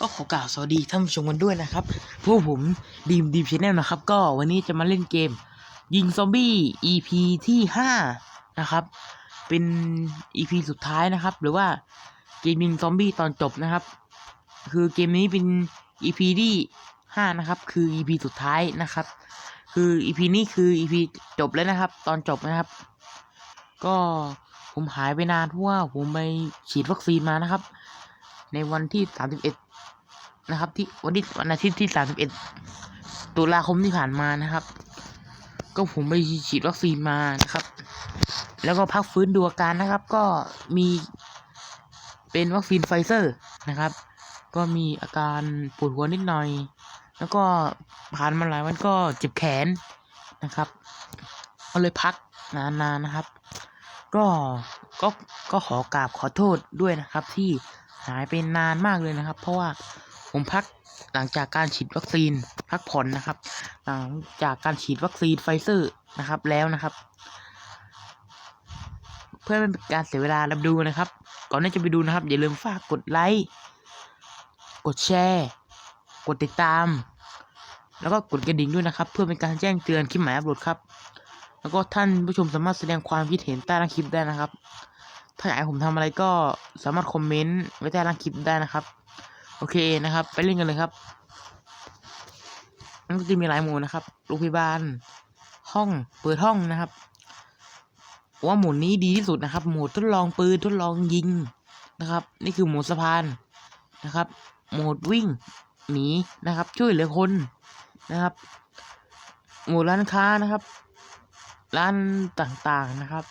ก็ขอกล่าวสวัสดีท่านผู้ชมกันด้วยนะครับพวกผมดีมดีมชแนลนะครับ ก็วันนี้จะมาเล่นเกม ยิงซอมบี้ EP ที่ห้านะครับ เป็น EP สุดท้ายนะครับ หรือว่าเกมยิงซอมบี้ตอนจบนะครับ คือเกมนี้เป็น EP ที่ห้านะครับ คือ EP สุดท้ายนะครับ คือ EP นี้คือ EP จบแล้วนะครับ ตอนจบนะครับ ก็ผมหายไปนานเพราะว่าผมไปฉีดวัคซีนมานะครับ ในวันที่ 31 นะครับ ที่วันที่วันอาทิตย์ที่31ตุลาคมที่ผ่านมานะครับ ก็ผมไปฉีดวัคซีนมานะครับ แล้วก็พักฟื้นดูอาการนะครับ ก็มีเป็นวัคซีนไฟเซอร์นะครับ ก็มีอาการปวดหัวนิดหน่อย แล้วก็ผ่านมาหลายวันก็เจ็บแขนนะครับก็เลยพักนานๆนนะครับ ก็ก็ก็ขอกราบขอโทษด้วยนะครับ ที่หายไปนานมากเลยนะครับ เพราะว่า ผมพักหลังจากการฉีดวัคซีนพักผ่อนนะครับ หลังจากการฉีดวัคซีนไฟเซอร์นะครับแล้วนะครับ เพื่อเป็นการเสียเวลาเราดูนะครับ ก่อนที่จะไปดูนะครับ อย่าลืมฝากกดไลค์กดแชร์ กดติดตาม แล้วก็กดกระดิ่งด้วยนะครับ เพื่อเป็นการแจ้งเตือนคลิปใหม่อัปโหลดครับ แล้วก็ท่านผู้ชมสามารถแสดงความคิดเห็นใต้ล่างคลิปได้นะครับ ถ้าอยากให้ผมทำอะไรก็สามารถคอมเมนต์ไว้ใต้ล่างคลิปได้นะครับ โอเคนะครับ ไปเล่นกันเลยครับมันก็จะมีหลายหมู่นะครับโรงพยาบาล ห้องเปิดห้องนะครับ ว่าหมุดนี้ดีที่สุดนะครับโหมดทดลองปืนทดลองยิงนะครับ นี่คือโหมดสะพานนะครับ โหมดวิ่งหนีนะครับ ช่วยเหลือคนนะครับโหมดร้านค้านะครับ ร้านต่างๆนะครับ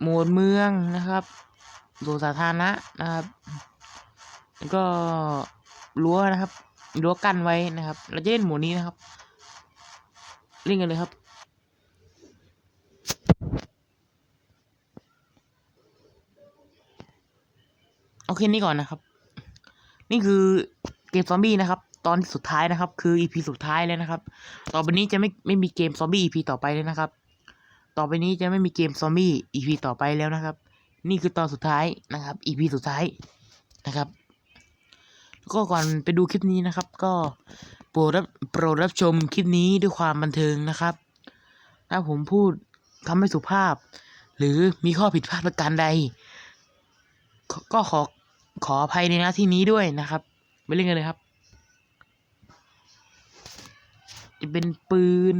โหมดเมืองนะครับสวนสาธารณะนะครับ ก็รั้วนะครับรั้วกั้นไว้นะครับ เราจะเล่นหมดนี้นะครับ เล่นกันเลยครับโอเคนี่ก่อนนะครับ นี่คือเกมซอมบี้นะครับ ตอนสุดท้ายนะครับ คือ EP สุดท้ายแล้วนะครับ ต่อไปนี้จะไม่ไม่มีเกมซอมบี้ EP ต่อไปเลยนะครับ ต่อไปนี้จะไม่มีเกมซอมบี้ EP ต่อไปแล้วนะครับ นี่คือตอนสุดท้ายนะครับ EP สุดท้ายนะครับ ก็ก่อนไปดูคลิปนี้นะครับ ก็โปรดรับโปรดรับชมคลิปนี้ด้วยความบันเทิงนะครับ ถ้าผมพูดคำไม่สุภาพ หรือมีข้อผิดพลาดประการใด ก็ก็ขอขออภัยในหน้าที่นี้ด้วยนะครับไปเล่นกันเลยครับ จะเป็นปืน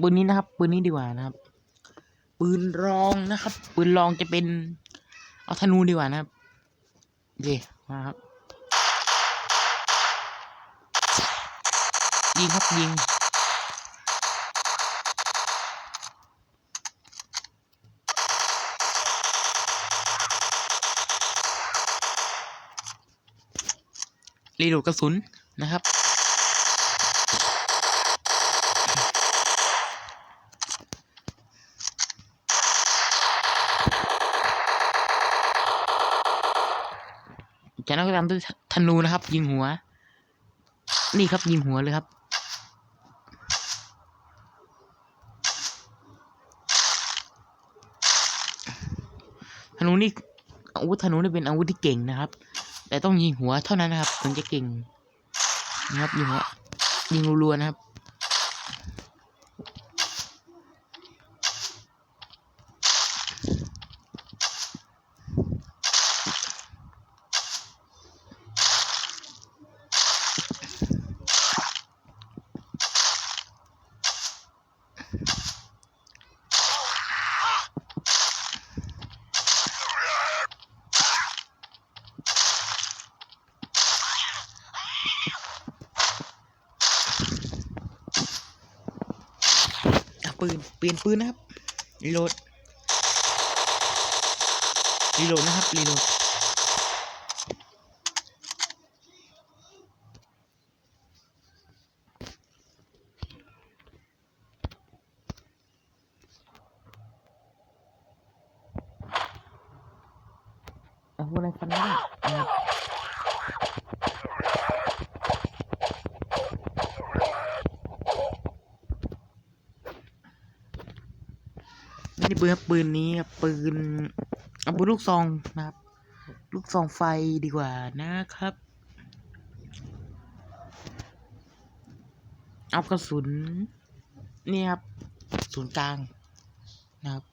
ปืนนี้นะครับปืนนี้ดีกว่านะครับ ปืนรองนะครับ ปืนรองจะเป็นเอาธนูดีกว่านะครับโอเคมาครับยิงครับยิงรีโหลดกระสุนนะครับ จากนั้นก็ตามด้วยธนูนะครับ ยิงหัว นี่ครับยิงหัวเลยครับ ธนูนี่อาวุธธนูนี่เป็นอาวุธที่เก่งนะครับ แต่ต้องยิงหัวเท่านั้นนะครับถึงจะเก่งนะครับยิงหัวยิงรัวๆนะครับ ปืนเปลี่ยนปืนนะครับรีโหลดรีโหลดนะครับรีโหลด เอาอะไรฟั นี่ปืนครับปืนนี้ครับปืนเอาปืนลูกซองนะครับ ลูกซองไฟดีกว่านะครับเอากระสุน นี่ครับศูนย์กลางนะครับ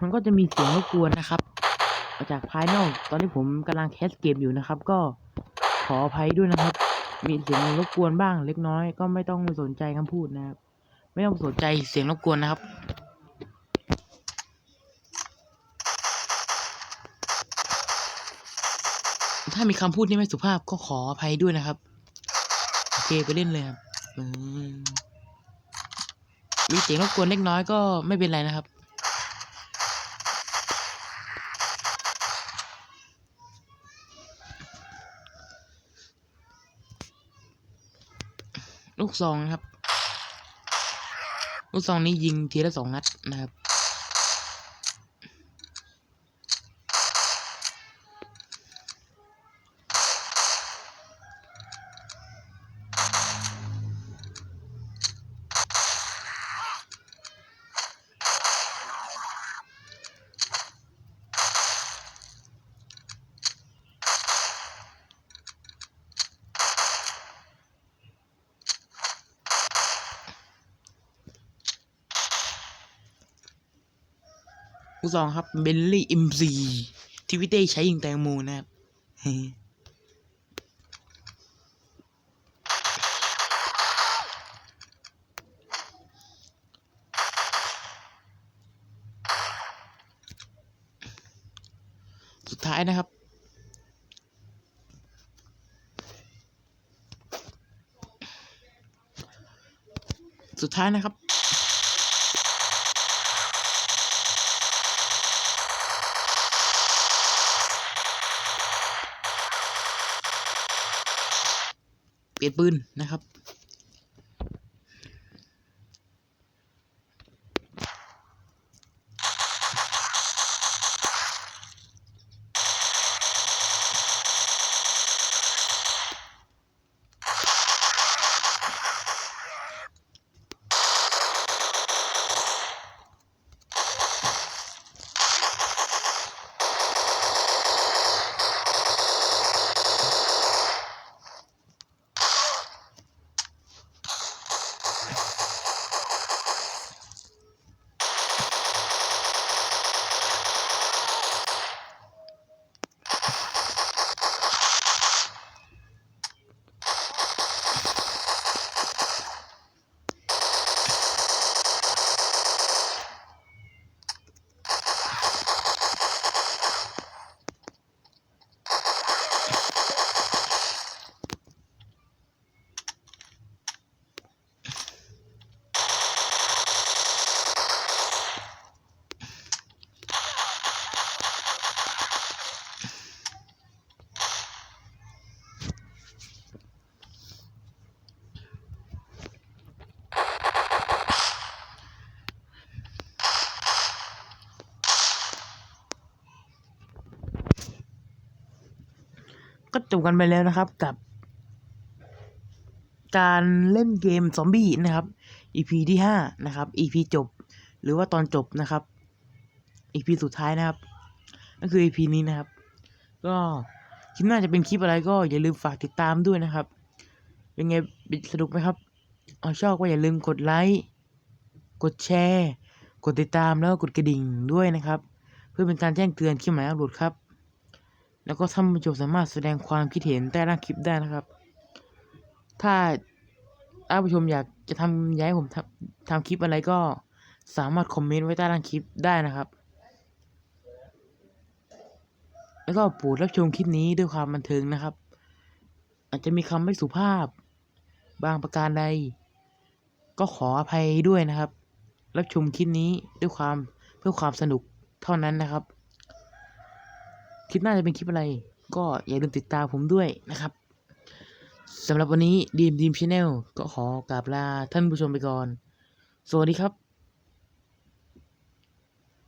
มันก็จะมีเสียงรบกวนนะครับจากภายนอกตอนที่ผมกำลังแคสเกมอยู่นะครับ ก็ขออภัยด้วยนะครับ มีเสียงรบกวนบ้างเล็กน้อย ก็ไม่ต้องสนใจคำพูดนะครับ ไม่ต้องสนใจเสียงรบกวนนะครับถ้ามีคำพูดที่ไม่สุภาพก็ขออภัยด้วยนะครับ โอเคไปเล่นเลยครับมีเสียงรบกวนเล็กน้อยก็ไม่เป็นไรนะครับ ลูกซองนะครับ ลูกซองนี้ยิงทีละสองนัดนะครับ ลูกซองครับเบลลี่เอ็มซีที่พี่เต้ใช้ยิงแตงโมนะครับสุดท้ายนะครับ สุดท้ายนะครับ เปลี่ยนปืนนะครับ ก็จบกันไปแล้วนะครับกับ การเล่นเกมซอมบี้นะครับ EP ที่ห้านะครับ EP จบ หรือว่าตอนจบนะครับ EP สุดท้ายนะครับก็คือ EP นี้นะครับ ก็คลิปหน้าจะเป็นคลิปอะไรก็อย่าลืมฝากติดตามด้วยนะครับ เป็นไงสนุกไหมครับเอาชอบก็อย่าลืมกดไลค์กดแชร์ กดติดตามแล้วก็กดกระดิ่งด้วยนะครับ เพื่อเป็นการแจ้งเตือนคลิปใหม่อัปโหลดครับ แล้วก็ท่านผู้ชมสามารถแสดงความคิดเห็นใต้ล่างคลิปได้นะครับ ถ้าท่านผู้ชมอยากจะทำอยากให้ผมทำทำคลิปอะไรก็สามารถคอมเมนต์ไว้ใต้ล่างคลิปได้นะครับ แล้วก็โปรดรับชมคลิปนี้ด้วยความบันเทิงนะครับ อาจจะมีคำไม่สุภาพ บางประการใด ก็ขออภัยด้วยนะครับ รับชมคลิปนี้ด้วยความเพื่อความสนุกเท่านั้นนะครับ คลิปหน้าจะเป็นคลิปอะไร ก็อย่าลืมติดตามผมด้วยนะครับสำหรับวันนี้ดีมดีมชาแนลก็ขอกราบลาท่านผู้ชมไปก่อน สวัสดีครับ